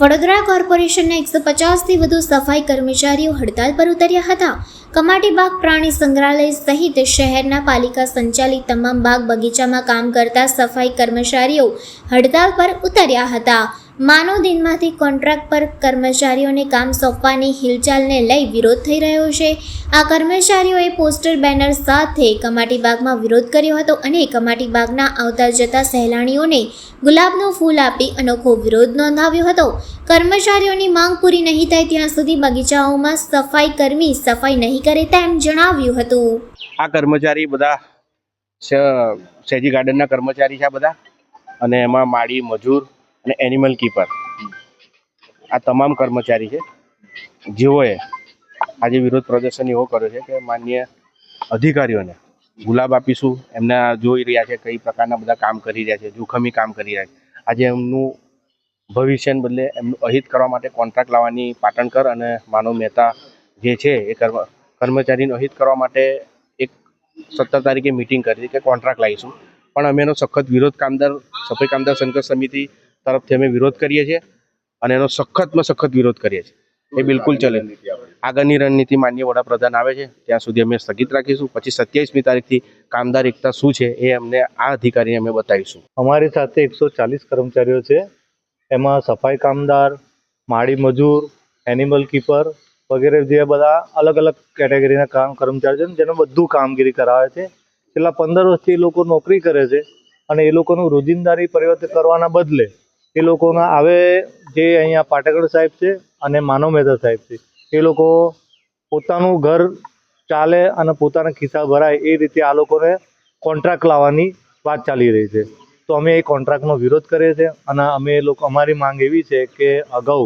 વડોદરા કોર્પોરેશનના એકસો પચાસથી વધુ સફાઈ કર્મચારીઓ હડતાલ પર ઉતર્યા હતા. કમાટીબાગ પ્રાણી સંગ્રહાલય સહિત શહેરના પાલિકા સંચાલિત તમામ બાગ બગીચામાં કામ કરતા સફાઈ કર્મચારીઓ હડતાલ પર ઉતર્યા હતા. માનવ દિનમાંથી કોન્ટ્રાક્ટ પર કર્મચારીઓને કામ સોંપવાની હિલચાલને લઈ વિરોધ થઈ રહ્યો છે. આ કર્મચારીઓએ પોસ્ટર, બેનર સાથે કમાટીબાગમાં વિરોધ કર્યો હતો અને કમાટીબાગના આવતા જતા સહેલાણીઓને ગુલાબનું ફૂલ આપી અનોખો વિરોધ નોંધાવ્યો હતો. કર્મચારીઓની માંગ પૂરી નહીં થાય ત્યાં સુધી બગીચાઓમાં સફાઈ કર્મી સફાઈ નહીં કરે તેમ જણાવ્યું હતું. આ કર્મચારી બધા શ- ગાર્ડનના કર્મચારી છે બધા. અને એમાં માળી મજૂર અને એનિમલ કીપર આ તમામ કર્મચારી છે. જેઓએ આજે વિરોધ પ્રદર્શન એવો કર્યો છે કે માન્ય અધિકારીઓને ગુલાબ આપીશું. એમના જોઈ રહ્યા છે કઈ પ્રકારના બધા કામ કરી રહ્યા છે, જોખમી કામ કરી રહ્યા છે. આજે એમનું ભવિષ્યને બદલે એમનું અહિત કરવા માટે કોન્ટ્રાક્ટ લાવવાની પાટણકર અને માનવ મહેતા જે છે એ કર્મ, કર્મચારીનું અહિત કરવા માટે એક સત્તર તારીખે મિટિંગ કરી કે કોન્ટ્રાક્ટ લાવીશું. પણ અમે એનો સખત વિરોધ કામદાર સફાઈ કામદાર સંઘર્ષ સમિતિ તરફથી અમે વિરોધ કરીએ છીએ અને એનો સખતમાં સખત વિરોધ કરીએ છીએ. એ બિલકુલ ચલે. આગળની રણનીતિ માન્ય વડાપ્રધાન આવે છે. ત્યાં સુધી અમે સ્થગિત રાખીશું. પછી સત્યાવીસમી તારીખથી કામદાર એકતા શું છે એ અમને આ અધિકારીને અમે બતાવીશું. અમારી સાથે એકસો ચાલીસ કર્મચારીઓ છે. એમાં સફાઈ કામદાર માળી મજૂર એનિમલ કીપર વગેરે જે બધા અલગ અલગ કેટેગરીના કામ કર્મચારીઓ છે જેનું બધું કામગીરી કરાવે છે. છેલ્લા પંદર વર્ષથી એ લોકો નોકરી કરે છે અને એ લોકોનું રોજિંદારી પરિવર્તન કરવાના બદલે એ લોકોના આવે જે અહીંયા પાટેકર સાહેબ છે અને માનવ મહેતા સાહેબ છે. એ લોકો પોતાનું ઘર ચાલે અને પોતાના ખિસ્સા ભરાય એ રીતે આ લોકોને કોન્ટ્રાક્ટ લાવવાની વાત ચાલી રહી છે. તો અમે એ કોન્ટ્રાક્ટનો વિરોધ કરીએ છીએ અને અમે એ લોકો, અમારી માંગ એવી છે કે અગાઉ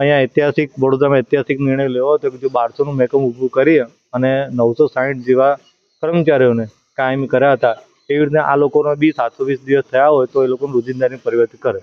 અહીંયા ઐતિહાસિક, વડોદરામાં ઐતિહાસિક નિર્ણય લેવો હતો કે બારસોનું મેકમ ઊભું કરી અને નવસો સાહીઠ જેવા કર્મચારીઓને કાયમી કર્યા હતા. એવી રીતે આ લોકોનો બી સાતસો વીસ દિવસ થયા હોય તો એ લોકોનું રોજિંદાની પરિવર્તિત કરે.